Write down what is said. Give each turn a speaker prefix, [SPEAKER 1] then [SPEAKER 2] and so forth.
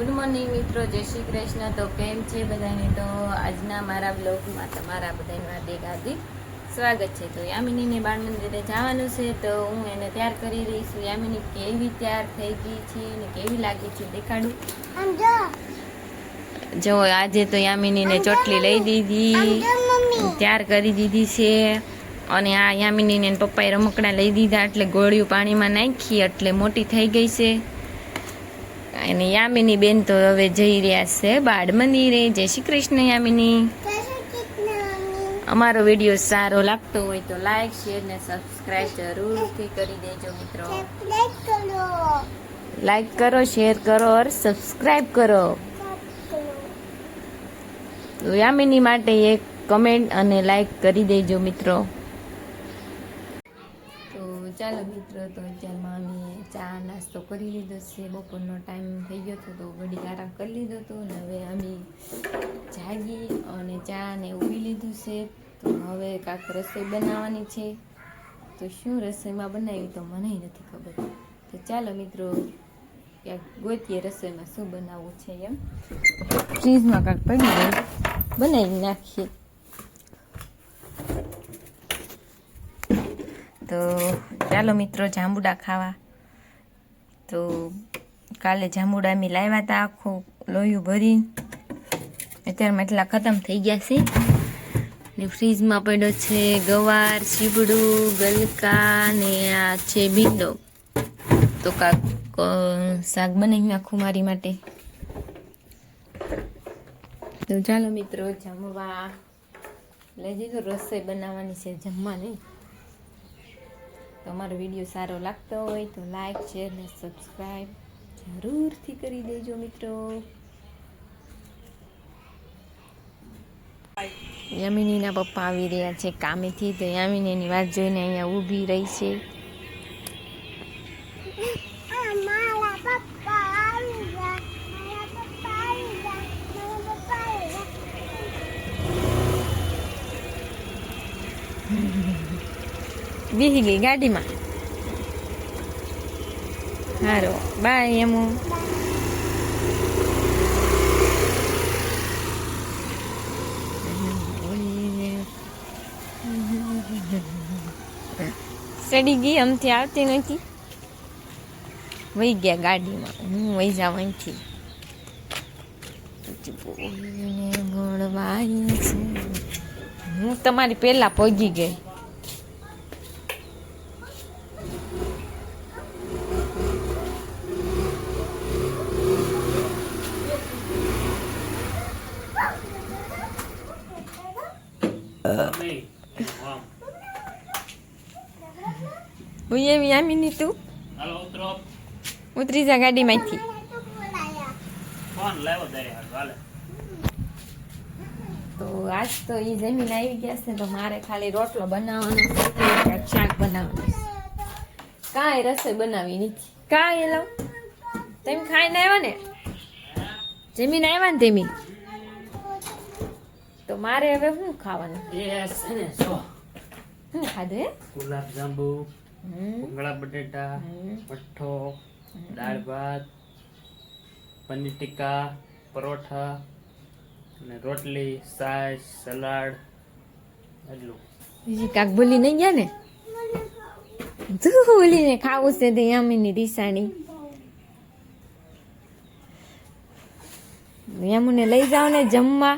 [SPEAKER 1] Good morning મિત્રો, જય શ્રી કૃષ્ણ. તો કેમ છે બધાને? તો આજના મારા બ્લોગમાં તમારા બધાને હાર્દિક હાર્દિક સ્વાગત છે. તો યામિનીને બાળ મંદિરે જવાનું છે, તો હું એને તૈયાર કરી રહી છું. યામિની, કેવી તૈયાર થઈ ગઈ છે અને કેવી લાગે છે દેખાડું? જો, આજે તો યામિનીને ચોટલી લઈ દીધી. તૈયાર કરી દીધી છે. અને આ યામિનીને પપ્પાએ રમકડા લઈ દીધા, એટલે ગોળિયું પાણીમાં નાખી, એટલે મોટી થઈ ગઈ છે. અને યામિની બેન તો હવે જઈ રહ્યા છે બાળ મંદિરે. જય શ્રી કૃષ્ણ યામિની. અમારો વીડિયો સારો લાગતો હોય તો લાઈક શેર ને સબસ્ક્રાઇબ જરૂરથી કરી દેજો મિત્રો. લાઈક કરો શેર કરો ઓર સબસ્ક્રાઇબ કરો. યામિની માટે એક કમેન્ટ અને લાઈક કરી દેજો મિત્રો. તો ચાલો મિત્રો, તો અત્યારમાં અમે ચા નાસ્તો કરી લીધો છે. બપોરનો ટાઈમ થઈ ગયો હતો, તો ઘડી આરામ કરી લીધો હતો અને હવે અમે જાગી અને ચા ને ઊભી લીધું છે. તો હવે કાંક રસોઈ બનાવવાની છે. તો શું રસોઈમાં બનાવી તો મને નથી ખબર. તો ચાલો મિત્રો, ક્યાંક ગોતીએ રસોઈમાં શું બનાવવું છે એમ. ફ્રીજમાં કાંક પડી બનાવી નાખીએ. તો ચાલો મિત્રો જાંબુડા ખાવા. તો કાલે જાંબુડા અમે લાવ્યા હતા આખું લોહીયું ભરીને. અત્યારમાં એટલા ખતમ થઈ ગયા છે. ને ફ્રીજમાં પડ્યો છે ગવાર સીબડું ગલકા ને આ છે ભીંડો. તો કાંક શાક બનાવી નાખું મારી માટે. તો ચાલો મિત્રો જમવા. લઈ દીધું રસોઈ બનાવવાની છે જમવા નહીં તમારો વીડિયો સારો લાગતો હોય તો લાઈક શેર ને સબસ્ક્રાઈબ જરૂરથી કરી દેજો મિત્રો. યામિનીના પપ્પા આવી રહ્યા છે કામેથી. તો યામિનીની વાત જોઈને અહીંયા ઊભી રહી છે.
[SPEAKER 2] મારા
[SPEAKER 1] બેસી ગઈ ગાડીમાં. હારો, બાય એમ ચડી ગઈ અમથી આવતી નથી. વહી ગયા ગાડીમાં. હું વહી જાઉં અહીંથી. હું તમારી પહેલા પહોંચી ગઈ.
[SPEAKER 3] નહીં આમ
[SPEAKER 1] હું એવી આમીની તું
[SPEAKER 3] હાલો ઉતરો
[SPEAKER 1] ઉતરી જા ગાડીમાંથી
[SPEAKER 3] ફોન લાવ્યો તારે હાલ
[SPEAKER 1] તો આજ તો એ જમીન આવી ગયા છે તો મારે ખાલી રોટલો બનાવવાનો છે શાક બનાવવાનું છે. કાંઈ રસોઈ બનાવી નથી. કાંઈ એલો તમે ખાઈને આવ્યા ને? જમીન આવ્યા ને તેમી? તો મારે હવે શું ખાવાનું? શું ખાધું હે
[SPEAKER 3] ગુલાબ જાંબુ ભૂંગળા બટેટા પઠ્ઠો દાળ ભાત પનીર ટીકા પરોઠા અને રોટલી સાસ સલાડ એટલું
[SPEAKER 1] બીજી કાક ભૂલી નહીં ગયા ને? ભૂલીને ખાવું છે તે યામીની રિસાણી યામુને લઈ જાઓ ને જમવા.